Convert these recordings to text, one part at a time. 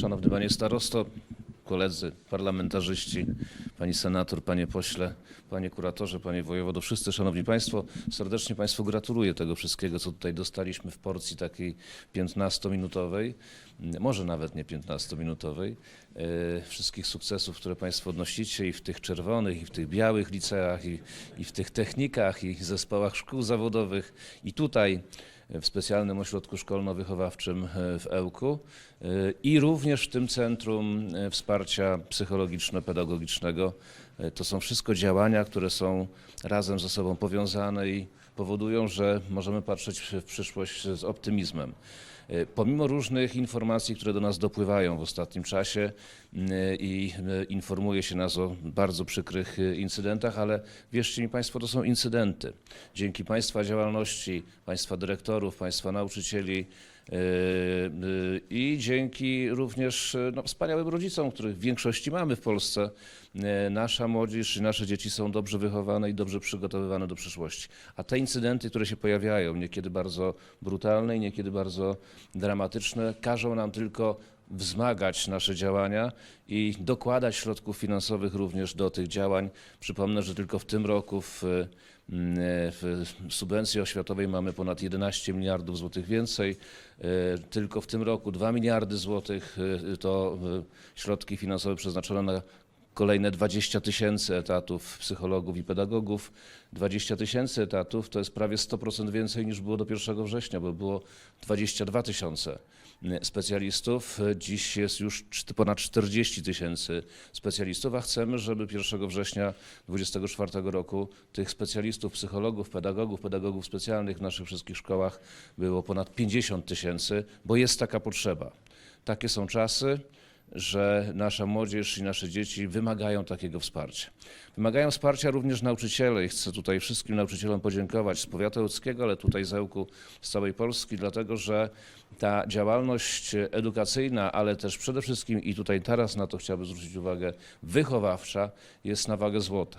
Szanowny Panie Starosto, koledzy parlamentarzyści, Pani Senator, Panie Pośle, Panie Kuratorze, Panie Wojewodo, wszyscy Szanowni Państwo, serdecznie Państwu gratuluję tego wszystkiego, co tutaj dostaliśmy w porcji takiej 15-minutowej, może nawet nie 15-minutowej, e, wszystkich sukcesów, które Państwo odnosicie i w tych czerwonych, i w tych białych liceach, i, i w tych technikach, i zespołach szkół zawodowych, i tutaj w specjalnym ośrodku szkolno-wychowawczym e, w Ełku e, i również w tym Centrum Wsparcia Psychologiczno-Pedagogicznego. E, To są wszystko działania, które są razem ze sobą powiązane i powodują, że możemy patrzeć w przyszłość z optymizmem. E, Pomimo różnych informacji, które do nas dopływają w ostatnim czasie i informuje się nas o bardzo przykrych e, incydentach, ale wierzcie mi Państwo, to są incydenty. Dzięki Państwa działalności, Państwa dyrektorów, Państwa nauczycieli i dzięki również e, no, wspaniałym rodzicom, których w większości mamy w Polsce, nasza młodzież i nasze dzieci są dobrze wychowane i dobrze przygotowywane do przyszłości. A te incydenty, które się pojawiają, niekiedy bardzo brutalne i niekiedy bardzo dramatyczne, każą nam tylko wzmagać nasze działania i dokładać środków finansowych również do tych działań. Przypomnę, że tylko w tym roku w, w subwencji oświatowej mamy ponad 11 miliardów złotych więcej. E, Tylko w tym roku 2 miliardy złotych e, to e, środki finansowe przeznaczone na kolejne 20 tysięcy etatów psychologów i pedagogów. 20 tysięcy etatów to jest prawie 100% więcej niż było do 1 września, bo było 22 tysiące specjalistów. Dziś jest już ponad 40 tysięcy specjalistów, a chcemy, żeby 1 września 2024 roku tych specjalistów, psychologów, pedagogów, pedagogów specjalnych w naszych wszystkich szkołach było ponad 50 tysięcy, bo jest taka potrzeba. Takie są czasy że nasza młodzież i nasze dzieci wymagają takiego wsparcia. Wymagają wsparcia również nauczyciele i chcę tutaj wszystkim nauczycielom podziękować z powiatu łódzkiego, ale tutaj z Ełku, z całej Polski, dlatego że ta działalność edukacyjna, ale też przede wszystkim i tutaj teraz na to chciałbym zwrócić uwagę, wychowawcza jest na wagę złota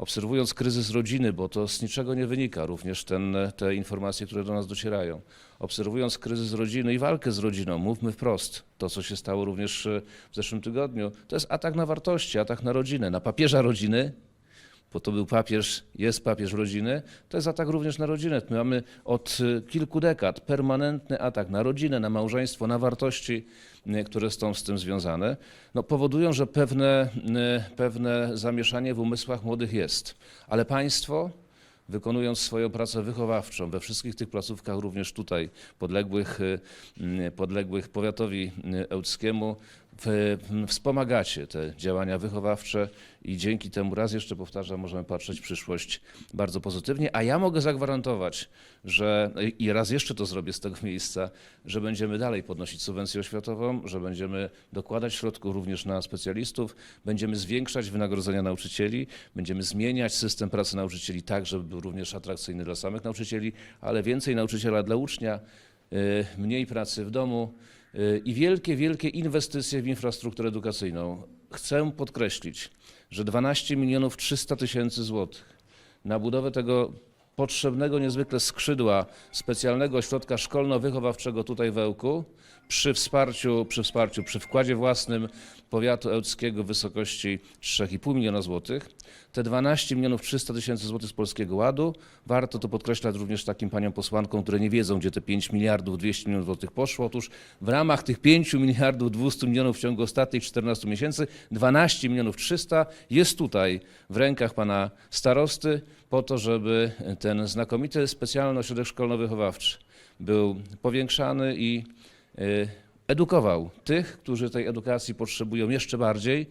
obserwując kryzys rodziny, bo to z niczego nie wynika, również ten, te informacje, które do nas docierają, obserwując kryzys rodziny i walkę z rodziną, mówmy wprost, to co się stało również e, w zeszłym tygodniu, to jest atak na wartości, atak na rodzinę, na papieża rodziny, bo to był papież, jest papież rodziny, to jest atak również na rodzinę. My mamy od e, kilku dekad permanentny atak na rodzinę, na małżeństwo, na wartości, e, które są z tym związane, no, powodują, że pewne, e, pewne zamieszanie w umysłach młodych jest. Ale państwo, wykonując swoją pracę wychowawczą we wszystkich tych placówkach, również tutaj podległych, y, y, podległych powiatowi y, ełckiemu, wspomagacie te działania wychowawcze i dzięki temu, raz jeszcze powtarzam, możemy patrzeć w przyszłość bardzo pozytywnie, a ja mogę zagwarantować, że i raz jeszcze to zrobię z tego miejsca, że będziemy dalej podnosić subwencję oświatową, że będziemy dokładać środków również na specjalistów, będziemy zwiększać wynagrodzenia nauczycieli, będziemy zmieniać system pracy nauczycieli tak, żeby był również atrakcyjny dla samych nauczycieli, ale więcej nauczyciela dla ucznia, y, mniej pracy w domu i wielkie, wielkie inwestycje w infrastrukturę edukacyjną. Chcę podkreślić, że 12 milionów 300 tysięcy złotych na budowę tego potrzebnego niezwykle skrzydła specjalnego ośrodka szkolno-wychowawczego tutaj w Ełku przy wsparciu, przy wsparciu, przy wkładzie własnym powiatu ełckiego w wysokości 3,5 miliona złotych. Te 12 milionów 300 tysięcy złotych z Polskiego Ładu, warto to podkreślać również takim paniom posłankom, które nie wiedzą, gdzie te 5 miliardów 200 milionów złotych poszło. Otóż w ramach tych 5 miliardów 200 milionów w ciągu ostatnich 14 miesięcy 12 milionów 300 jest tutaj w rękach pana starosty po to, żeby ten znakomity specjalny ośrodek szkolno-wychowawczy był powiększany i y, edukował tych, którzy tej edukacji potrzebują jeszcze bardziej,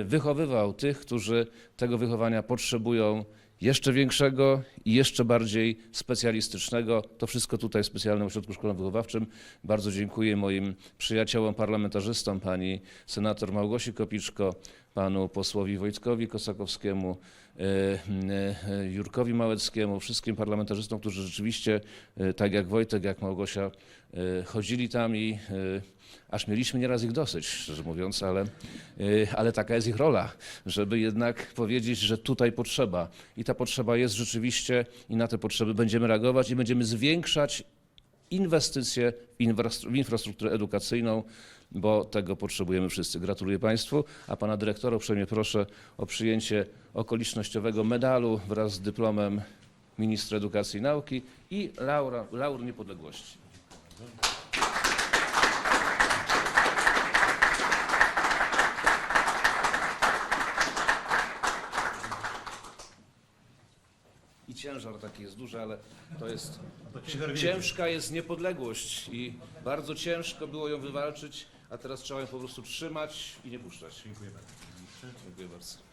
y, wychowywał tych, którzy tego wychowania potrzebują jeszcze większego i jeszcze bardziej specjalistycznego. To wszystko tutaj w specjalnym ośrodku szkolno-wychowawczym. Bardzo dziękuję moim przyjaciołom parlamentarzystom, pani senator Małgosi Kopiczko, panu posłowi Wojtkowi Kosakowskiemu, e, e, Jurkowi Małeckiemu, wszystkim parlamentarzystom, którzy rzeczywiście, e, tak jak Wojtek, jak Małgosia, e, chodzili tam i e, aż mieliśmy nieraz ich dosyć, szczerze mówiąc, ale, e, ale taka jest ich rola, żeby jednak powiedzieć, że tutaj potrzeba. I ta potrzeba jest rzeczywiście i na te potrzeby będziemy reagować i będziemy zwiększać inwestycje w infrastru- w infrastrukturę edukacyjną, bo tego potrzebujemy wszyscy. Gratuluję Państwu, a Pana Dyrektora uprzejmie proszę o przyjęcie okolicznościowego medalu wraz z dyplomem Ministra Edukacji i Nauki i laura, laur niepodległości. Ciężar taki jest duży, ale to jest ciężka jest niepodległość i bardzo ciężko było ją wywalczyć, a teraz trzeba ją po prostu trzymać i nie puszczać. Dziękuję bardzo. Dziękuję bardzo.